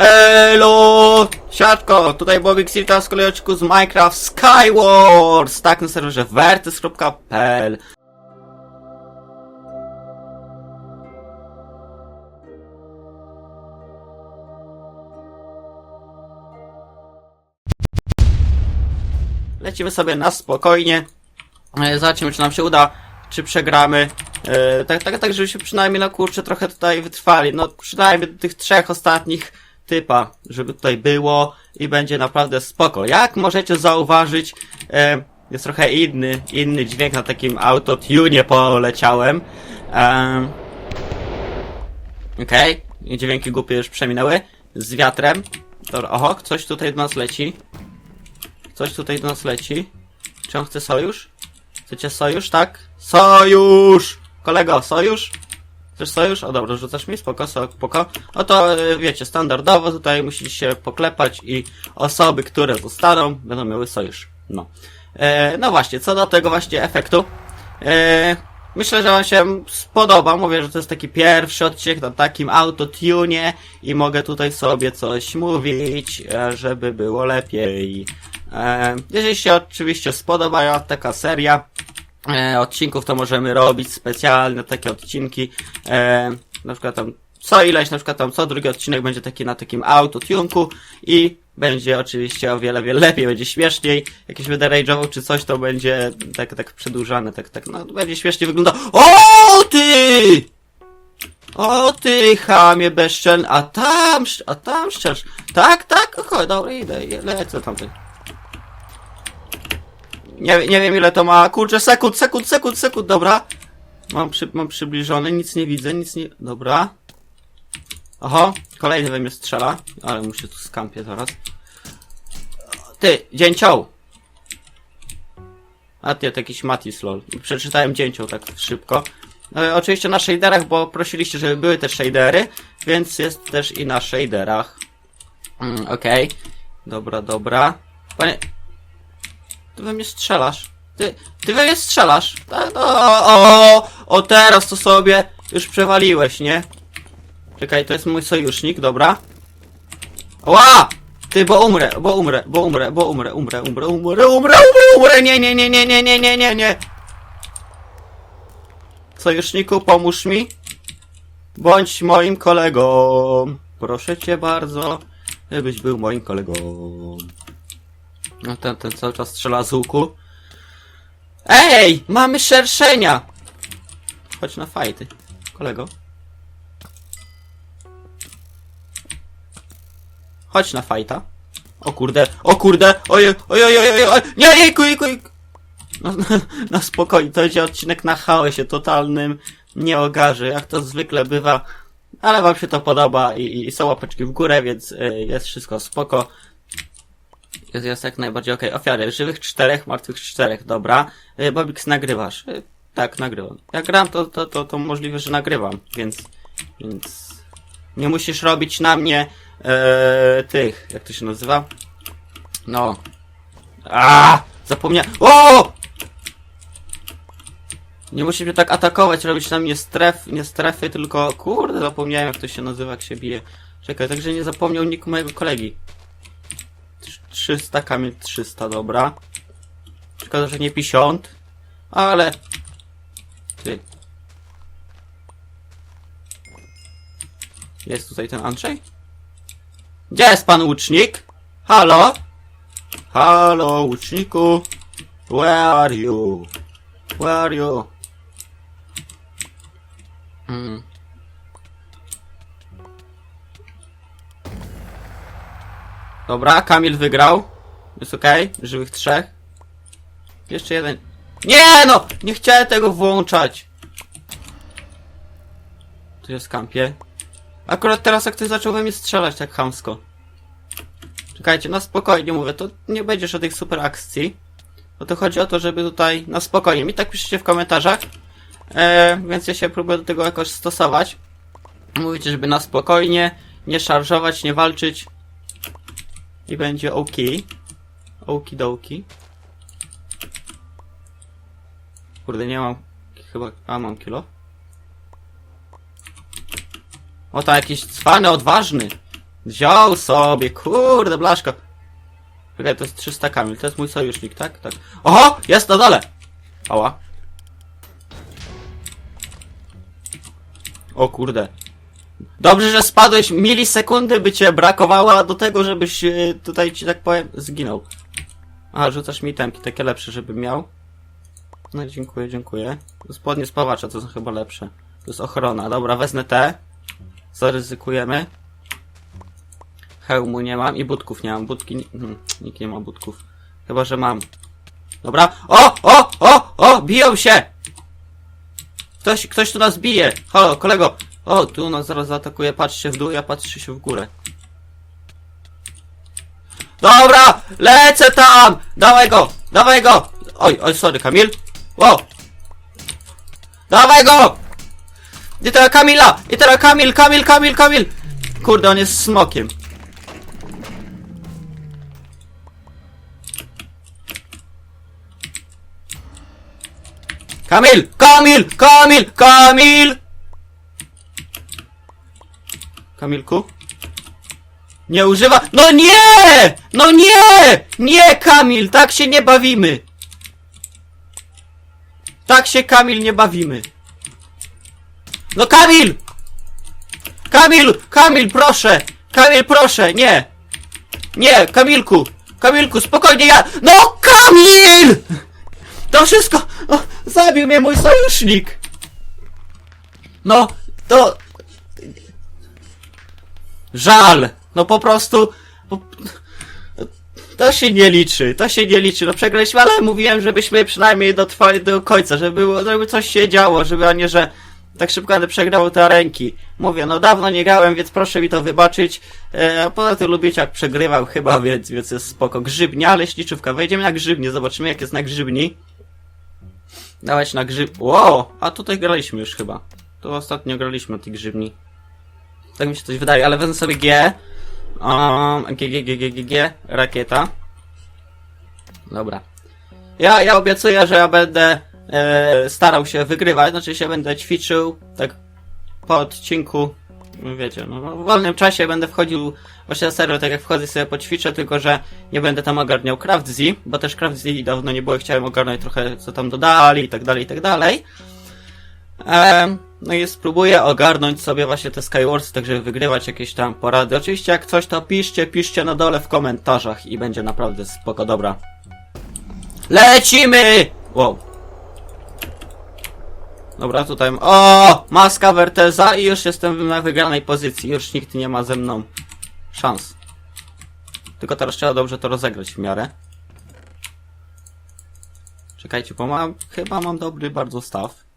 Elo! Siatko, tutaj Bobik Silta z kolejeczku z Minecraft Skywars! Tak, na serwerze vertys.pl Lecimy sobie na spokojnie. E, Zobaczymy, czy nam się uda, czy przegramy. E, tak, tak, tak, żebyśmy przynajmniej, no kurczę, trochę tutaj wytrwali. No, przynajmniej do tych trzech ostatnich typa, żeby tutaj było i będzie naprawdę spoko. Jak możecie zauważyć, e, jest trochę inny, inny dźwięk na takim autotune poleciałem. E, Okej, okay. dźwięki głupie już przeminęły. Z wiatrem. Dobra, oho, coś tutaj do nas leci. Coś tutaj do nas leci. Czy on chce sojusz? Chcecie sojusz, tak? Sojusz! Kolego, sojusz? Chcesz sojusz? O dobra, rzucasz mi? Spoko, spoko. No to e, wiecie, standardowo tutaj musicie się poklepać i osoby, które zostaną, będą miały sojusz. No. E, no właśnie, co do tego właśnie efektu. E, myślę, że wam się spodoba. Mówię, że to jest taki pierwszy odcinek na takim autotune i mogę tutaj sobie coś mówić, e, żeby było lepiej. E, jeżeli się oczywiście spodoba taka seria e, odcinków, to możemy robić specjalne takie odcinki. E, na przykład tam co ileś, na przykład tam co drugi odcinek będzie taki na takim autotunku i będzie oczywiście o wiele, wiele lepiej, będzie śmieszniej. Jakiś będę rage'ował czy coś, to będzie tak, tak przedłużane, tak, tak, no będzie śmiesznie wygląda. O ty! O ty, chamie bezczelny, a tam, a tam szczerz. Tak, tak, okej, dobra, idę, lecę tamtej. Nie, nie wiem ile to ma, kurczę, sekund, sekund, sekund, sekund, dobra. Mam, przy, mam przybliżony, nic nie widzę, nic nie, dobra. Oho, kolejny we mnie strzela, ale muszę tu skampię zaraz. Ty, dzięcioł! A ty, to jakiś Matis lol. Przeczytałem dzięcioł tak szybko. E, oczywiście na shaderach, bo prosiliście, żeby były te shadery, więc jest też i na shaderach. Mm, Okej. Dobra, dobra. Panie... Ty we mnie strzelasz. Ty, ty we mnie strzelasz. Tak, o, o, o, teraz to sobie już przewaliłeś, nie? Czekaj, to jest mój sojusznik, dobra. Ła! Ty, bo umrę, bo umrę, bo umrę, bo umrę, umrę, umrę, umrę, umrę, umrę, umrę, nie, nie, nie, nie, nie, nie, nie, nie, nie. Sojuszniku, pomóż mi. Bądź moim kolegą. Proszę cię bardzo, żebyś był moim kolegą. No ten, ten cały czas strzela z łuku. Ej! Mamy szerszenia! Chodź na fajty, kolego. Chodź na fajta. O kurde, o kurde, ojej, ojej, ojej, ojej, nie, jejku, jejku. No, no, no spokojnie, to będzie odcinek na chaosie totalnym, nie ogarzy, jak to zwykle bywa. Ale wam się to podoba i, i są łapeczki w górę, więc y, jest wszystko spoko. Jest, jest jak najbardziej okej. Ofiary, żywych czterech, martwych czterech, dobra. Y, Bobix, nagrywasz? Y, tak, nagrywam. Jak gram, to, to, to, to możliwe, że nagrywam, więc, więc nie musisz robić na mnie e, tych, jak to się nazywa? No. A, Zapomniałem. O! Nie musisz mnie tak atakować, robić na mnie stref, nie strefy, tylko kurde, zapomniałem jak to się nazywa, jak się bije. Czekaj, także nie zapomniał nikt mojego kolegi. Trz- 300, kamień 300, dobra. Szkoda, że nie 50. Ale... Ty. Jest tutaj ten Andrzej? Gdzie jest pan łucznik? Halo? Halo, łuczniku? Where are you? Where are you? Mm. Dobra, Kamil wygrał. Jest okej, żywych trzech. Jeszcze jeden. Nie no! Nie chciałem tego włączać! Tu jest kampie. Akurat teraz jak ktoś zaczął we mnie strzelać tak chamsko. Czekajcie, na spokojnie mówię, to nie będzie żadnych super akcji. Bo to chodzi o to, żeby tutaj na spokojnie. Mi tak piszecie w komentarzach. E, więc ja się próbuję do tego jakoś stosować. Mówicie, żeby na spokojnie, nie szarżować, nie walczyć. I będzie ok. Oki doki. Kurde, nie mam. Chyba. A mam kilo. O, tam jakiś cwany, odważny. Wziął sobie, kurde, blaszko. Czekaj, to jest 300 Kamil, to jest mój sojusznik, tak? Tak. Oho! Jest na dole! Ała. O kurde. Dobrze, że spadłeś milisekundy, by cię brakowało do tego, żebyś e, tutaj, ci tak powiem, zginął. A, rzucasz mi temki, takie lepsze, żeby miał. No dziękuję, dziękuję. Spodnie spawacza to są chyba lepsze. To jest ochrona. Dobra, wezmę te. Zaryzykujemy. Hełmu nie mam i budków nie mam. Budki... ni- Hmm, nikt nie ma budków. Chyba, że mam. Dobra. O! O! O! O! Biją się! Ktoś, ktoś tu nas bije. Halo, kolego. O, tu nas zaraz zaatakuje. Patrzcie w dół, ja patrzę się w górę. Dobra! Lecę tam! Dawaj go! Dawaj go! Oj, oj, sorry, Kamil. O! Dawaj go! I teraz Kamila! I teraz Kamil, Kamil, Kamil, Kamil! Kurde, on jest smokiem. Kamil! Kamil! Kamil! Kamil! Kamilku? Nie używa... No nie! No nie! Nie, Kamil! Tak się nie bawimy! Tak się, Kamil, nie bawimy. No Kamil! Kamil! Kamil, proszę! Kamil, proszę! Nie! Nie, Kamilku! Kamilku, spokojnie, ja... No Kamil! To wszystko... O, zabił mnie mój sojusznik! No, to... Żal! No po prostu... Po... To się nie liczy, to się nie liczy. No przegraliśmy, ale mówiłem, żebyśmy przynajmniej dotrwali do końca, żeby, było, żeby coś się działo, żeby a nie, że tak szybko będę przegrał te ręki. Mówię, no dawno nie grałem, więc proszę mi to wybaczyć. E, a poza tym lubicie jak przegrywał chyba, więc, więc jest spoko. Grzybnia, leśniczówka. Wejdziemy na grzybnię, zobaczymy jak jest na grzybni. Dawać na grzyb... Wow! A tutaj graliśmy już chyba. To ostatnio graliśmy na tej grzybni. Tak mi się coś wydaje, ale wezmę sobie G. Um, G, G, G, G, G, G, rakieta. Dobra. Ja, ja obiecuję, że ja będę e, starał się wygrywać, znaczy się będę ćwiczył, tak po odcinku, wiecie, no, w wolnym czasie będę wchodził właśnie na serwer, tak jak wchodzę sobie poćwiczę, tylko że nie będę tam ogarniał CraftZ, bo też CraftZ dawno nie było, chciałem ogarnąć trochę co tam dodali i tak dalej, i tak dalej. Em, no i spróbuję ogarnąć sobie właśnie te Skywars, tak żeby wygrywać jakieś tam porady. Oczywiście jak coś to piszcie, piszcie na dole w komentarzach i będzie naprawdę spoko, dobra. Lecimy! Wow. Dobra, tutaj... O! Maska Werteza i już jestem na wygranej pozycji. Już nikt nie ma ze mną szans. Tylko teraz trzeba dobrze to rozegrać w miarę. Czekajcie, bo mam... Chyba mam dobry bardzo staw.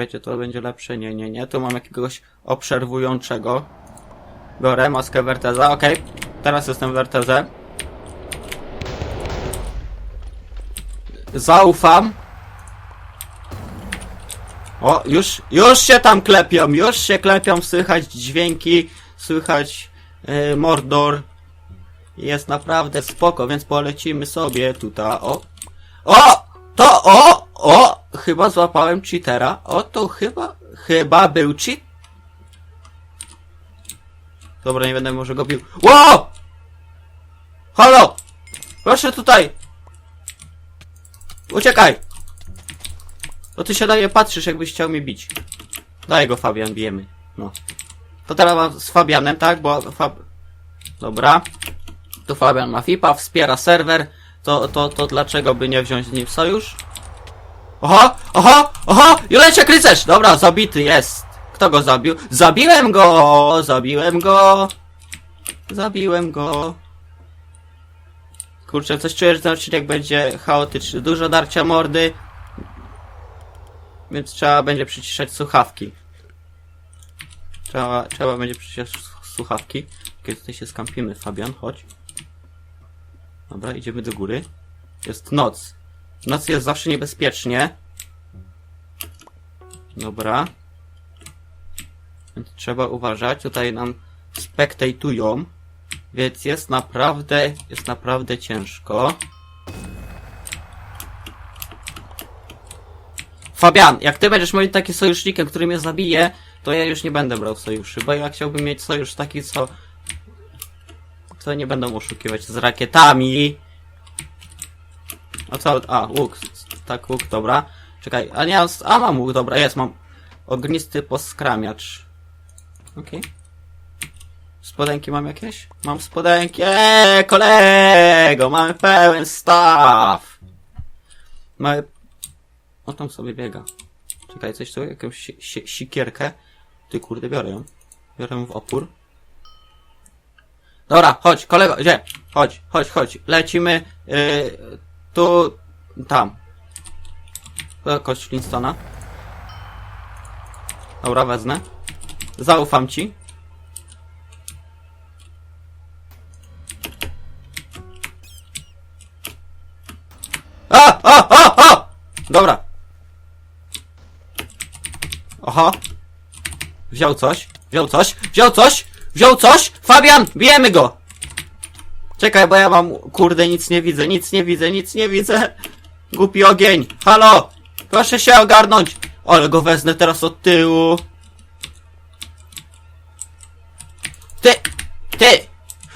Czekajcie, to będzie lepsze. Nie, nie, nie. Tu mam jakiegoś obserwującego. Biorę maskę Werteza. Okej. Teraz jestem w Wertezę. Zaufam. O, już, już się tam klepią, już się klepią, słychać dźwięki, słychać e, mordor. Jest naprawdę spoko, więc polecimy sobie tutaj, o. O! To, o! O! Chyba złapałem cheatera. O, to chyba, chyba był cheat. Dobra, nie będę może go bił. Wow! Halo! Proszę tutaj! Uciekaj! To ty się mnie patrzysz, jakbyś chciał mnie bić. Daj go, Fabian, bijemy. No. To teraz mam z Fabianem, tak? Bo Fab... Dobra. Tu Fabian ma FIPA, wspiera serwer. To, to, to dlaczego by nie wziąć z nim sojusz? Oho! Oho! Oho! Juleciak rycerz! Dobra, zabity jest. Kto go zabił? Zabiłem go! Zabiłem go! Zabiłem go! Kurczę, coś czuję, że ten odcinek będzie chaotyczny. Dużo darcia mordy. Więc trzeba będzie przyciszać słuchawki. Trzeba, trzeba będzie przyciszać słuchawki. Kiedy tutaj się skampimy, Fabian, chodź. Dobra, idziemy do góry. Jest noc. W nocy jest zawsze niebezpiecznie. Dobra. Więc trzeba uważać. Tutaj nam spektatują. Więc jest naprawdę, jest naprawdę ciężko. Fabian, jak ty będziesz moim takim sojusznikiem, który mnie zabije, to ja już nie będę brał sojuszy, bo ja chciałbym mieć sojusz taki, co... Co nie będą oszukiwać z rakietami. A co? A, łuk. Tak, łuk, dobra. Czekaj, a nie, a mam łuk, dobra, jest, mam. Ognisty poskramiacz. Okej. Spodenki mam jakieś? Mam spodenki, eee, kolego, mamy pełen staw. Mamy... O, tam sobie biega. Czekaj, coś tu, jakąś si si sikierkę. Ty kurde, biorę ją. Biorę ją w opór. Dobra, chodź, kolego, gdzie? Chodź, chodź, chodź. Lecimy, yy, tu, tam. Kość Flintstona. Dobra, wezmę. Zaufam ci. A! A! A! A! Dobra. Oho. Wziął coś. Wziął coś. Wziął coś. Wziął coś. Fabian! Bijemy go! Czekaj, bo ja mam... Kurde, nic nie widzę. Nic nie widzę. Nic nie widzę. Głupi ogień. Halo! Proszę się ogarnąć. Ale go wezmę teraz od tyłu. Ty! Ty!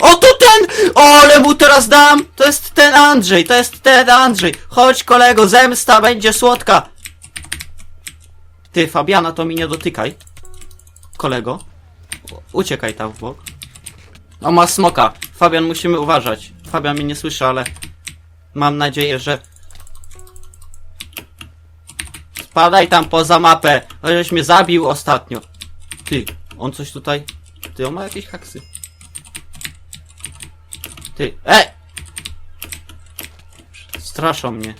O, to ten! O, mu teraz dam! To jest ten Andrzej, to jest ten Andrzej. Chodź, kolego, zemsta będzie słodka. Ty, Fabiana, to mi nie dotykaj. Kolego. Uciekaj tam w bok. O, ma smoka. Fabian, musimy uważać. Fabian mnie nie słyszy, ale... Mam nadzieję, że... Spadaj tam poza mapę. Żeś mnie zabił ostatnio. Ty, on coś tutaj... Ty, on ma jakieś haksy. Ty, e! Straszą mnie.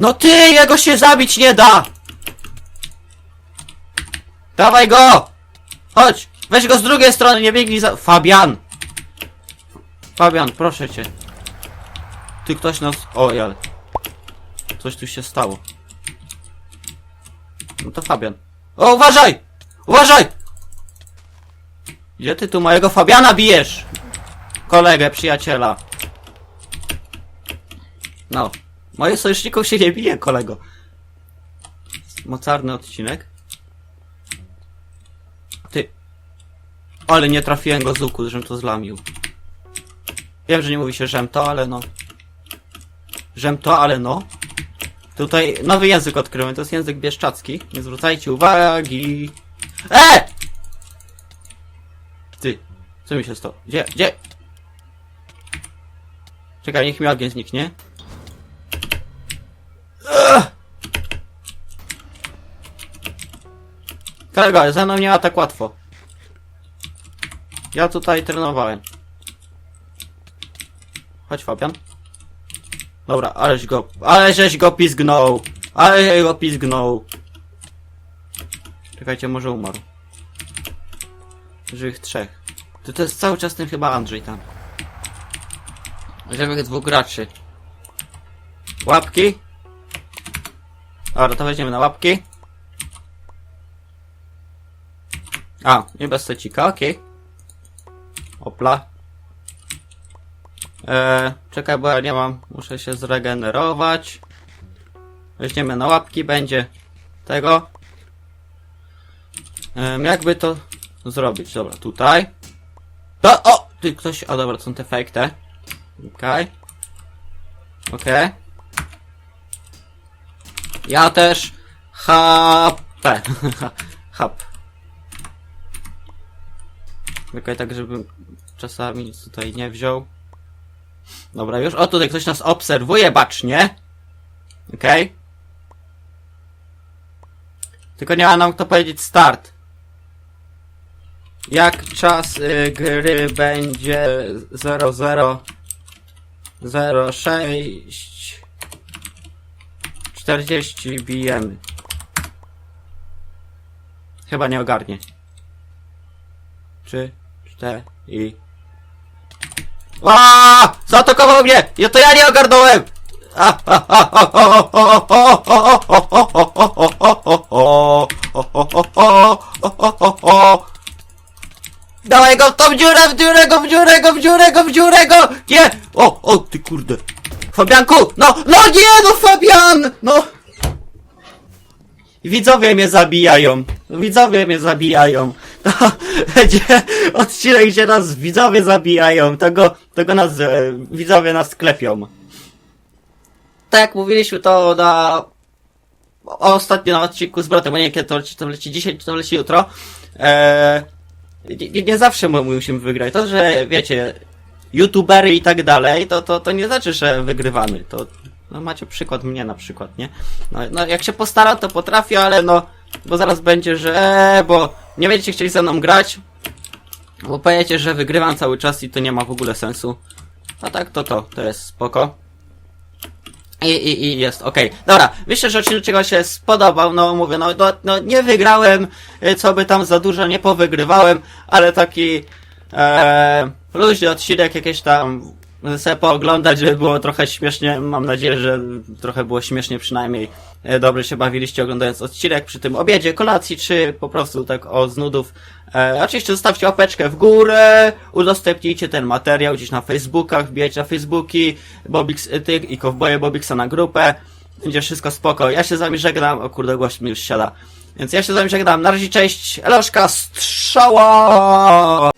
No ty, jego się zabić nie da! Dawaj go! Chodź! Weź go z drugiej strony, nie biegnij za... Fabian! Fabian, proszę cię. Ty ktoś nas... O, ale... Coś tu się stało. No to Fabian. O, uważaj! Uważaj! Gdzie ty tu mojego Fabiana bijesz? Kolegę, przyjaciela. No. Moje sojuszników się nie bije, kolego. Mocarny odcinek. Ty. Ale nie trafiłem go z łuku, żem to zlamił. Wiem, że nie mówi się to, ale no. To, ale no. Tutaj nowy język odkryłem, to jest język bieszczacki. Nie zwracajcie uwagi. E! Ty. Co mi się stało? Gdzie? Gdzie? Czekaj, niech mi ogień zniknie. Ugh! Kolego, ze mną nie ma tak łatwo. Ja tutaj trenowałem. Chodź Fabian. Dobra, aleś go, ale żeś go pizgnął. Ale go pizgnął. Czekajcie, może umarł. Żywych trzech. To, to jest cały czas ten chyba Andrzej tam. Żywych dwóch graczy. Łapki. Dobra, to weźmiemy na łapki. A, nie bez secika, okej. Opla. Eee, czekaj, bo ja nie mam. Muszę się zregenerować. Weźmiemy na łapki, będzie tego. Eee, jakby to zrobić? Dobra, tutaj. To, o! Ty, ktoś, o dobra, są te fake te. Okej. Ja też HP. Hap. Czekaj tak, żebym czasami nic tutaj nie wziął. Dobra, już. O, tutaj ktoś nas obserwuje bacznie. Okej. Tylko nie ma nam kto powiedzieć start. Jak czas y, gry będzie 00 06 40 bijemy. Chyba nie ogarnie. Trzy, te i... Aaaa! Zaatakował mnie! Ja to ja nie ogarnąłem! Dawaj go w tą dziurę, w dziurę go, w dziurę go, w dziurę go, w dziurę go! Nie! O, o, ty kurde! Fabianku! No, no nie, no Fabian! No! Widzowie mnie zabijają. Widzowie mnie zabijają. To będzie odcinek, gdzie nas widzowie zabijają. Tego, tego nas, e, widzowie nas klepią. Tak jak mówiliśmy to na ostatnio na odcinku z bratem, bo nie kiedy to leci, to leci dzisiaj, czy to leci jutro. Eee, nie, nie zawsze mu- musimy wygrać. To, że wiecie, youtubery i tak dalej, to, to, to nie znaczy, że wygrywamy. To no macie przykład mnie na przykład, nie? No, no jak się postaram, to potrafię, ale no, bo zaraz będzie, że eee, bo nie będziecie chcieli ze mną grać, bo powiecie, że wygrywam cały czas i to nie ma w ogóle sensu. A tak to to, to jest spoko. I, i, i jest, okej. Dobra, myślę, że odcinek się spodobał, no mówię, no, no, no nie wygrałem, y, co by tam za dużo nie powygrywałem, ale taki e, luźny odcinek jakieś tam sobie pooglądać, żeby było trochę śmiesznie, mam nadzieję, że trochę było śmiesznie przynajmniej e, dobrze się bawiliście oglądając odcinek przy tym obiedzie, kolacji, czy po prostu tak o z nudów. E, oczywiście zostawcie łapeczkę w górę, udostępnijcie ten materiał gdzieś na Facebookach, wbijajcie na Facebooki, Bobix, ty i Kowboje Bobixa na grupę. Będzie wszystko spoko. Ja się z wami żegnam, o kurde, gość mi już siada. Więc ja się z wami żegnam. Na razie cześć, Eloszka, strzała!